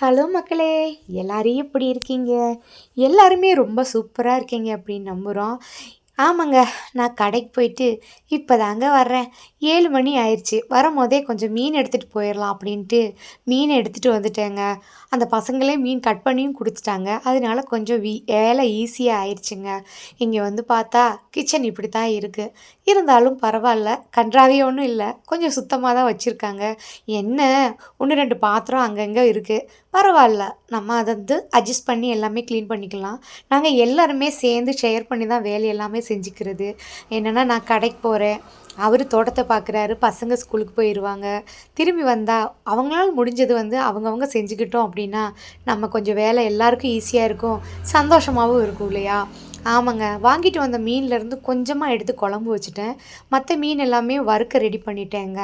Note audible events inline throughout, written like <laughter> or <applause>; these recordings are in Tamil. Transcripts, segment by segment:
ஹலோ மக்களே எல்லாரையும் எப்படி இருக்கீங்க? எல்லாருமே ரொம்ப சூப்பராக இருக்கீங்க அப்படின்னு நம்புகிறோம் ஆமாங்க நான் கடைக்கு போயிட்டு இப்போ தாங்க வர்றேன். ஏழு மணி ஆயிடுச்சு வரும்போதே கொஞ்சம் மீன் எடுத்துகிட்டு போயிடலாம் அப்படின்ட்டு மீன் எடுத்துகிட்டு வந்துட்டேங்க. அந்த பசங்களே மீன் கட் பண்ணியும் கொடுத்துட்டாங்க அதனால கொஞ்சம் வீ வேலை ஈஸியாக ஆயிடுச்சுங்க இங்கே வந்து பார்த்தா கிச்சன் இப்படி தான் இருக்குது இருந்தாலும் பரவாயில்ல. கன்றாவே ஒன்றும் இல்லை. கொஞ்சம் சுத்தமாக தான் வச்சுருக்காங்க. என்ன? ஒன்று ரெண்டு பாத்திரம் அங்கங்கே இருக்குது பரவாயில்ல. நம்ம அதை வந்து அட்ஜஸ்ட் பண்ணி எல்லாமே க்ளீன் பண்ணிக்கலாம். நாங்கள் எல்லாருமே சேர்ந்து ஷேர் பண்ணி தான் வேலை எல்லாமே செஞ்சுக்கிறது. என்னென்னா நான் கடைக்கு போகிறேன் அவர் தோட்டத்தை பார்க்குறாரு பசங்க ஸ்கூலுக்கு போயிடுவாங்க திரும்பி வந்தால் அவங்களால முடிஞ்சது வந்து அவங்கவுங்க செஞ்சுக்கிட்டோம் அப்படின்னா நம்ம கொஞ்சம் வேலை எல்லாருக்கும் ஈஸியாக இருக்கும். சந்தோஷமாகவும் இருக்கும் இல்லையா? ஆமாங்க. வாங்கிட்டு வந்த மீன்லேருந்து கொஞ்சமாக எடுத்து குழம்பு வச்சுட்டேன். மற்ற மீன் எல்லாமே வறுக்க ரெடி பண்ணிட்டேங்க.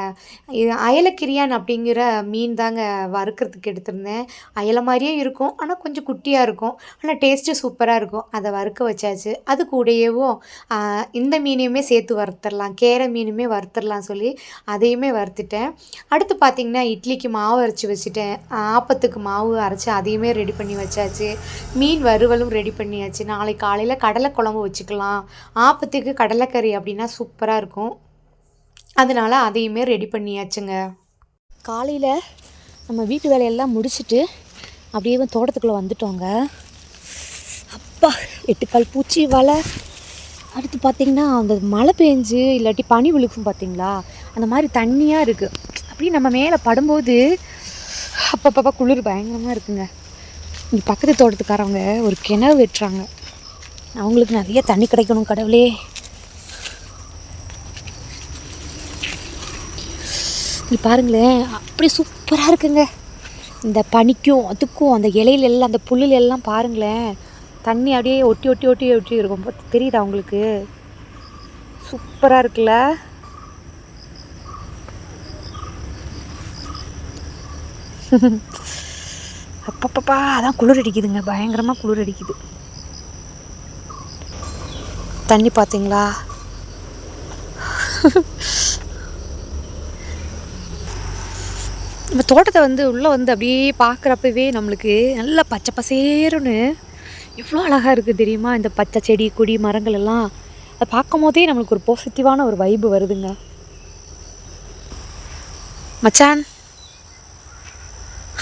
இது அயலக்கிரியான் அப்படிங்கிற மீன் தாங்க வறுக்கிறதுக்கு எடுத்திருந்தேன். அயலை மாதிரியே இருக்கும். ஆனால் கொஞ்சம் குட்டியாக இருக்கும். ஆனால் டேஸ்ட்டு சூப்பராக இருக்கும். அதை வறுக்க வச்சாச்சு. அது கூடயேவும் இந்த மீனையுமே சேர்த்து வறுத்துடலாம். கேரை மீனுமே வறுத்துடலாம் சொல்லி அதையுமே வறுத்துட்டேன். அடுத்து பார்த்திங்கன்னா இட்லிக்கு மாவு அரைச்சி வச்சுட்டேன். ஆப்பத்துக்கு மாவு அரைச்சி அதையுமே ரெடி பண்ணி வச்சாச்சு. மீன் வறுவலும் ரெடி பண்ணியாச்சு. நாளைக்கு காலையில் கடை கடலை குழம்பு வச்சுக்கலாம். ஆப்பத்துக்கு கடலைக்கறி அப்படின்னா சூப்பராக இருக்கும். அதனால் அதையுமே ரெடி பண்ணியாச்சுங்க. காலையில் நம்ம வீட்டு வேலையெல்லாம் முடிச்சுட்டு அப்படியே தோட்டத்துக்குள்ளே வந்துட்டோங்க. அப்பா எட்டுக்கால் பூச்சி வலை. அடுத்து பார்த்திங்கன்னா அந்த மழை பெஞ்சு இல்லாட்டி பனி விழுக்கும் பார்த்தீங்களா அந்த மாதிரி தண்ணியாக இருக்குது அப்படியே நம்ம மேலே படும்போது அப்பப்பப்பா குளிர் பயங்கரமாக இருக்குங்க. இங்கே பக்கத்து தோட்டத்துக்காரவங்க ஒரு கிணறு வெட்டுறாங்க. அவங்களுக்கு நிறைய தண்ணி கிடைக்கணும் கடவுளே. இங்க பாருங்களேன் அப்படியே சூப்பராக இருக்குங்க. இந்த பனிக்கும் அதுக்கும் அந்த இலையில எல்லாம் அந்த புல்லில் எல்லாம் பாருங்களேன். தண்ணி அப்படியே ஒட்டி ஒட்டி ஒட்டி ஒட்டி இருக்கும். தெரியுதா அவங்களுக்கு சூப்பராக இருக்குல்ல? அப்பப்பப்பா அதான் குளிர் அடிக்குதுங்க. பயங்கரமாக குளிர் அடிக்குது. தண்ணி பார்த்தீங்களா? நம்ம தோட்டத்தை வந்து உள்ளே வந்து அப்படியே பார்க்குறப்பவே நம்மளுக்கு நல்லா பச்சை பசேருன்னு எவ்வளோ அழகாக இருக்குது தெரியுமா? இந்த பச்சை செடி கொடி மரங்கள் எல்லாம். அதை பார்க்கும் போதே நம்மளுக்கு ஒரு பாசிட்டிவான ஒரு வைப்பு வருதுங்க. மச்சான்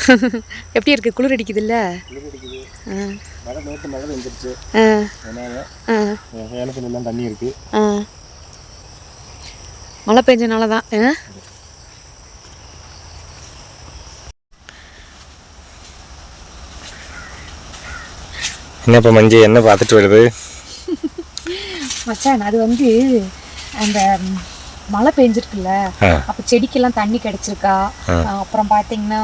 <laughs> எப்படி இருக்கு? குளிர் அடிக்குது. ஆ. மழை நேற்று மழை வந்துருச்சு ஏலத்துல எல்லாம் தண்ணி இருக்கு. மழை பெஞ்சனால தான் என்னப்பா மஞ்சி? என்ன பார்த்துட்டு வருது? <laughs> மச்சான் அது வந்து அந்த மழை பெஞ்சிருக்குல்ல. அப்போ செடிக்கெல்லாம் தண்ணி கிடைச்சிருக்கா? அப்புறம் பார்த்தீங்கன்னா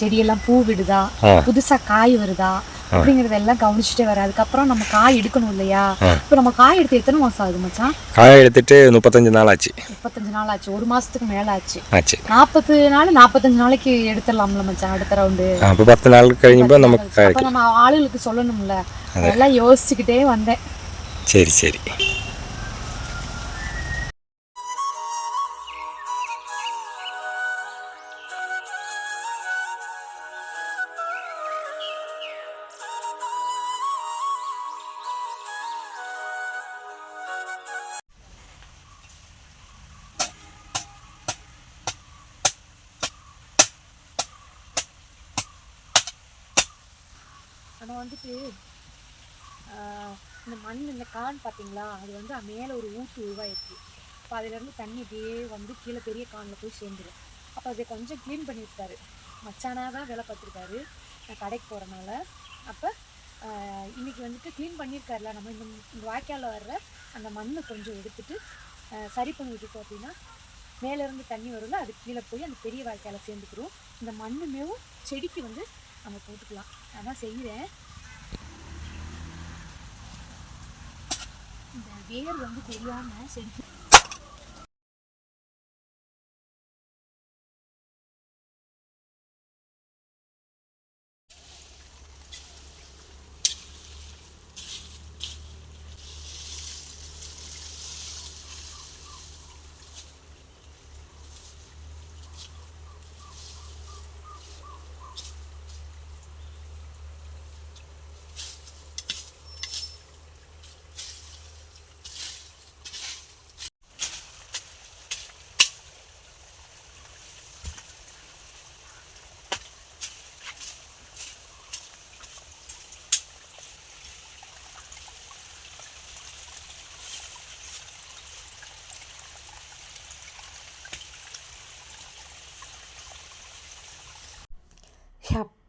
செடியெல்லாம் பூ விடுதா. புதுசா காய் வருதா? அப்படிங்கறதெல்லாம் கவனிச்சுட்டே வர அதுக்கப்புறம் நம்ம காய் எடுக்கணும் இல்லையா? இப்போ நம்ம காய் எடுத்து எத்தனை மாசம் ஆகுது மச்சான்? காய எடுத்துட்டு முப்பத்தஞ்சு நாள் ஆச்சு. முப்பத்தஞ்சு நாள் ஆச்சு. ஒரு மாசத்துக்கு மேல ஆச்சு. ஆச்சு. நாற்பது நாள் நாற்பத்தஞ்சு நாளைக்கு எடுத்துடலாம்ல மச்சான் அடுத்த ரவுண்டு அப்போ பத்து நாள் கழிஞ்சப்போ நமக்கு நம்ம ஆளுகளுக்கு சொல்லணும்ல. அதெல்லாம் யோசிச்சுக்கிட்டே வந்தேன். சரி சரி. ஆனால் வந்துட்டு இந்த மண் இந்த கான் பார்த்தீங்களா அது வந்து மேலே ஒரு ஊற்று உருவாயிருக்கு. அப்போ அதுலேருந்து தண்ணி அப்படியே வந்து கீழே பெரிய கானில் போய் சேர்ந்துடும் அப்போ அதை கொஞ்சம் க்ளீன் பண்ணியிருக்காரு. மச்சானாக தான் வேலை பார்த்துருக்காரு. நான் கடைக்கு போகிறனால அப்போ இன்னைக்கு வந்துட்டு க்ளீன் பண்ணியிருக்காருல. நம்ம இந்த இந்த வாய்க்காலில் வர்ற அந்த மண்ணை கொஞ்சம் எடுத்துட்டு சரி பண்ணி விட்டுட்டோம் அப்படின்னா மேலேருந்து தண்ணி வரும்ல அது கீழே போய் அந்த பெரிய வாய்க்கால சேர்ந்துக்கிறோம் இந்த மண்ணுமேவும் செடிக்கு வந்து நம்ம போட்டுக்கலாம். அதான் செய்கிறேன் இந்த வேர் வந்து தெரியாம செடி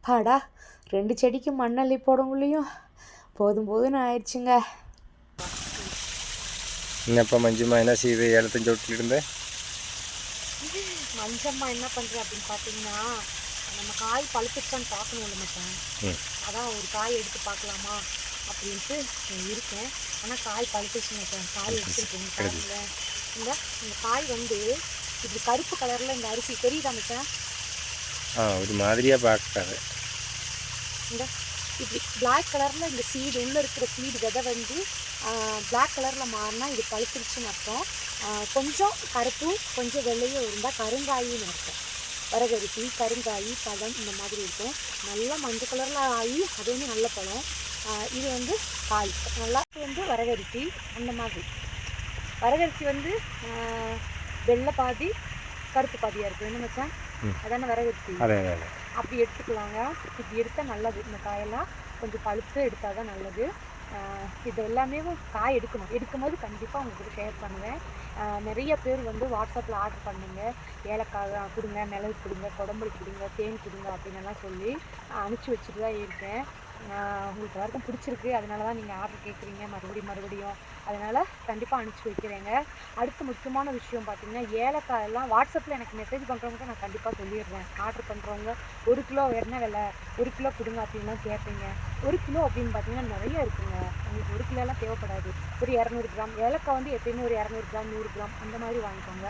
அப்பாடா ரெண்டு செடிக்கு மண்ணள்ளி போடவுள்ளையும் போதும் போதும்னு ஆயிடுச்சுங்க. என்னப்பா மஞ்சுமா என்ன செய்யுது ஏலத்தையும் சொட்டிட்டு இருந்தேன் மஞ்சம்மா என்ன பண்ணுறேன் அப்படின்னு பார்த்தீங்கன்னா நம்ம காய் பழுத்துச்சான்னு பார்க்கணும்ல மச்சான். ம். அதான் ஒரு காய் எடுத்து பார்க்கலாமா அப்படின்ட்டு இருக்கேன். ஆனால் காய் பழுத்துச்சு மச்சான். காய் எடுத்துருக்கேன் பாருங்களேன் இந்த இந்த காய் வந்து இப்படி கருப்பு கலரில் இந்த அரிசி தெரியுதா மச்சான்? ஆ ஒரு மாதிரியாக பார்க்காது இந்த இப்படி பிளாக் கலரில் இந்த சீடு உள்ளே இருக்கிற சீடு விதை வந்து பிளாக் கலரில் மாறினா இது பழுத்துருச்சுன்னு அர்த்தம் கொஞ்சம் கருப்பும் கொஞ்சம் வெள்ளையும் இருந்தால் கருங்காயின்னு அர்த்தம் வரகரிசி கருங்காய் பழம் இந்த மாதிரி இருக்கும் நல்லா மஞ்சள் கலரில் ஆகி அது வந்து நல்ல பழம் இது வந்து காய் நல்லா வந்து வரகரிசி அந்த மாதிரி வரகரிசி வந்து வெள்ளை பாதி கருப்பு பாதியாக இருக்கும் என்ன மச்சான் அதானே அதே அதே அப்படி எடுத்துக்கலாங்க. இப்படி எடுத்தால் நல்லது. இந்த காயெல்லாம் கொஞ்சம் பழுத்து எடுத்தால் தான் நல்லது இது எல்லாமே காய் எடுக்கணும். எடுக்கும்போது கண்டிப்பாக உங்களுக்கு ஷேர் பண்ணுவேன். நிறைய பேர் வந்து வாட்ஸ்அப்பில் ஆர்டர் பண்ணுங்க. ஏலக்காய் கொடுங்க மிளகு கொடுங்க குடம்புளி கொடுங்க தேன் கொடுங்க அப்படின்னு எல்லாம் சொல்லி அனுப்பிச்சி வச்சுட்டு தான் இருக்கேன். உங்களுக்கு எல்லாருக்கும் பிடிச்சிருக்கு. அதனால தான் நீங்கள் ஆர்டர் கேட்குறீங்க மறுபடியும் மறுபடியும். அதனால் கண்டிப்பாக அனுப்பிச்சி வைக்கிறேங்க. அடுத்த முக்கியமான விஷயம் பார்த்தீங்கன்னா ஏலக்காய் எல்லாம் வாட்ஸ்அப்பில் எனக்கு மெசேஜ் பண்ணுறவங்க நான் கண்டிப்பாக சொல்லிடுறேன். ஆர்டர் பண்ணுறவங்க ஒரு கிலோ என்ன விலை ஒரு கிலோ கொடுங்க அப்படின்லாம் கேட்பீங்க. ஒரு கிலோ அப்படின்னு பார்த்தீங்கன்னா நிறைய இருக்குங்க. உங்களுக்கு ஒரு கிலோலாம் தேவைப்படாது. ஒரு இரநூறு கிராம். ஏலக்காய் வந்து எப்பயுமே ஒரு இரநூறு கிராம் நூறு கிராம் அந்த மாதிரி வாங்கிக்கோங்க.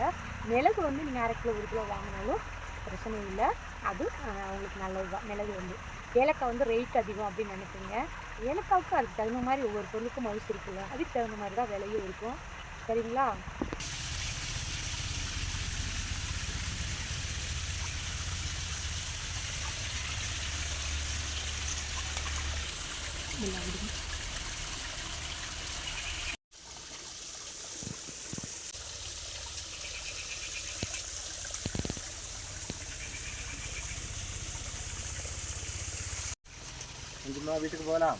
மிளகு வந்து நீங்கள் அரை கிலோ ஒரு கிலோ வாங்கினாலும் பிரச்சனை இல்லை. அது உங்களுக்கு நல்லது தான் மிளகு வந்து. ஏலக்காய் வந்து ரேட் அதிகம் அப்படின்னு நினைப்பீங்க ஏலக்காவுக்கு அதுக்கு தகுந்த மாதிரி ஒவ்வொரு பொருளுக்கும் மவுசு இருக்குல்ல அதுக்கு தகுந்த மாதிரி தான் விலையும் இருக்கும். சரிங்களா? மஞ்சுமா வீட்டுக்கு போகலாம்.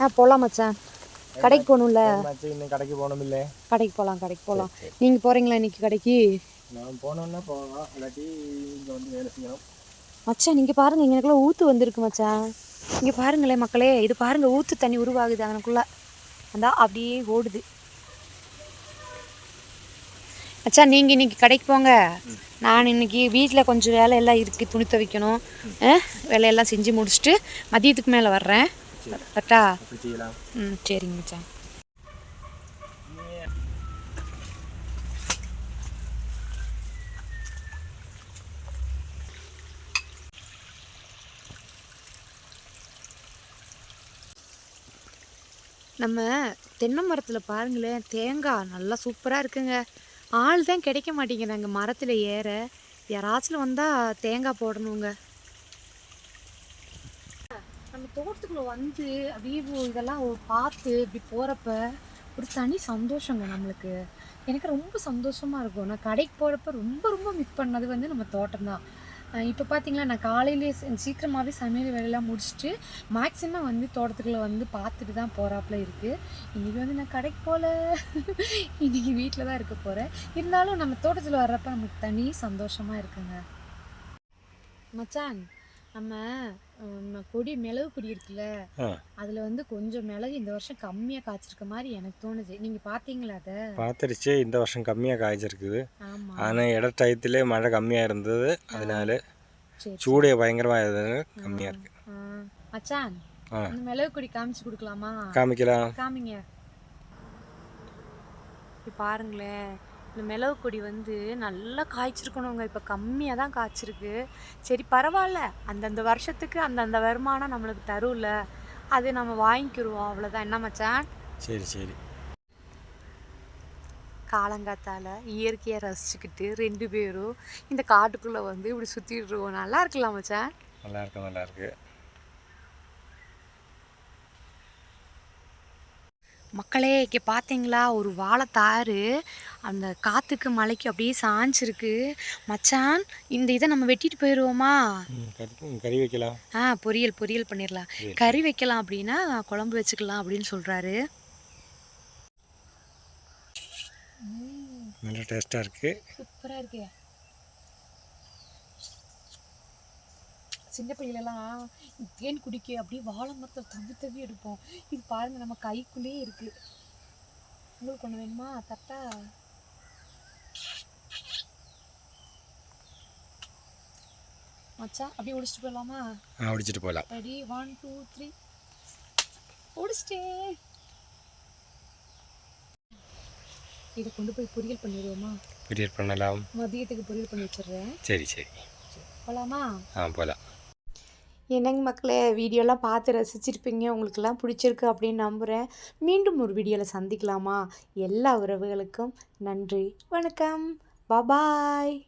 ஆ போகலாம் மச்சான் கடைக்கு போகணும்ல. இன்னும் கடைக்கு போகணுமில்லே. கடைக்கு போகலாம் கடைக்கு போகலாம் நீங்கள் போகிறீங்களா இன்னைக்கு கடைக்கு? நான் போனோன்னா போகலாம். இல்லாட்டி இங்கே வந்து வேலை செய்யணும். மச்சான் நீங்கள் பாருங்கள் இங்கனக்குள்ள ஊற்று வந்திருக்கு மச்சான் இங்கே பாருங்களேன் மக்களே இது பாருங்கள் ஊற்று தண்ணி உருவாகுது அவனுக்குள்ள அந்த அப்படியே ஓடுது. மச்சான் நீங்கள் இன்னைக்கு கடைக்கு போங்க. நான் இன்னைக்கு வீட்டில் கொஞ்சம் வேலையெல்லாம் இருக்குது துணி துவைக்கணும் வேலையெல்லாம் செஞ்சு முடிச்சுட்டு மதியத்துக்கு மேலே வர்றேன். கரெக்டா? ம் சரிங்க மச்சான். நம்ம தென்னை மரத்தில் பாருங்களேன் தேங்காய் நல்லா சூப்பராக இருக்குங்க. ஆள் தான் கிடைக்க மாட்டேங்கிறாங்க. மரத்தில் ஏற. யாராச்சும் வந்தால் தேங்காய் போடணுங்க. நம்ம தோட்டத்துக்குள்ளே வந்து அப்படியே இதெல்லாம் பார்த்து இப்படி போகிறப்ப ஒரு தனி சந்தோஷங்க நம்மளுக்கு. எனக்கு ரொம்ப சந்தோஷமாக இருக்கும். நான் கடைக்கு போகிறப்ப ரொம்ப ரொம்ப மிஸ் பண்ணது வந்து நம்ம தோட்டம் தான் இப்போ பார்த்தீங்களா நான் காலையிலேயே சீக்கிரமாகவே சமையல் வேலையெல்லாம் முடிச்சுட்டு மேக்ஸிமம் வந்து தோட்டத்துக்குள்ளே வந்து பார்த்துட்டு தான் போகிறாப்புல இருக்குது இன்றைக்கி வந்து நான் கடைக்கு போகல <laughs> இன்றைக்கி வீட்டில் தான் இருக்க போகிறேன் இருந்தாலும் நம்ம தோட்டத்தில் வர்றப்ப நமக்கு தனி சந்தோஷமாக இருக்குங்க. மச்சான் நம்ம ஹம், கொடி மிளகு கொடி இருக்குல்ல அதில் வந்து கொஞ்சம் மிளகு இந்த வருஷம் கம்மியாக காய்ச்சிருக்க மாதிரி எனக்கு தோணுது. நீங்கள் பார்த்தீங்களா அதை? பார்த்துருச்சு இந்த வருஷம் கம்மியாக காய்ச்சிருக்குது. ஆனால் இட டயத்திலே மழை கம்மியாக இருந்தது. அதனால சூடே பயங்கரமாக இருந்தது. கம்மியாக இருக்கு. மச்சான் இந்த மிளகு கொடி காமிச்சு கொடுக்கலாமா? காமிக்கலாம். காமிங்க. பாருங்களேன். இந்த மிளகு கொடி வந்து நல்லா காய்ச்சிருக்கணுங்க. இப்போ கம்மியாக தான் காய்ச்சிருக்கு. சரி பரவாயில்ல. அந்தந்த வருஷத்துக்கு அந்தந்த வருமானம் நம்மளுக்கு தரும்ல. அது நம்ம வாங்கிக்கிருவோம். அவ்வளோதான் என்ன மச்சான்? சரி சரி. காலங்காத்தால இயற்கையை ரசிச்சுக்கிட்டு ரெண்டு பேரும் இந்த காட்டுக்குள்ளே வந்து இப்படி சுற்றிட்டு இருக்கோம். நல்லா இருக்கலாம் மச்சான்? நல்லா இருக்கு நல்லா இருக்கு. மக்களே இங்கே பார்த்தீங்களா ஒரு வாழைத்தாறு அந்த காற்றுக்கு மலைக்கு அப்படியே சாஞ்சிருக்கு. மச்சான் இந்த இதை நம்ம வெட்டிட்டு போயிடுவோமா கறி வைக்கலாம். ஆ பொரியல் பொரியல் பண்ணிடலாம். கறி வைக்கலாம் அப்படின்னா குழம்பு வச்சுக்கலாம் அப்படின்னு சொல்கிறாரு நல்லா டேஸ்ட்டாக இருக்குது சூப்பராக இருக்கு. சின்ன பிள்ளைகளெல்லாம் தேன் குடிக்க அப்படியே வாழை மரத்தை தவி தவி எடுப்போம். இது பாருங்க நம்ம கைக்குள்ளேயே இருக்கு. உங்களுக்கு ஒன்று வேணுமா? தட்டா? மச்சான் அப்படியே ஒடிச்சிட்டு போயிடலாமா? ஆ அடிச்சிட்டு போகலாம் ரெடி ஒன் டூ த்ரீ ஒடிச்சிட்டேன் இதை கொண்டு போய் பொரியல் பண்ணிடுவோமா? வீடியோ பண்ணலாம். மதியத்துக்கு பொரியல் பண்ணி வச்சிடுறேன். சரி சரி. போலாமா? ஆ போகலாம் என்னங்க மக்களே வீடியோலாம் பார்த்து ரசிச்சிருப்பீங்க. உங்களுக்கெல்லாம் பிடிச்சிருக்கு அப்படின்னு நம்புகிறேன் மீண்டும் ஒரு வீடியோவில் சந்திக்கலாமா? எல்லா உறவுகளுக்கும் நன்றி வணக்கம். பபாய்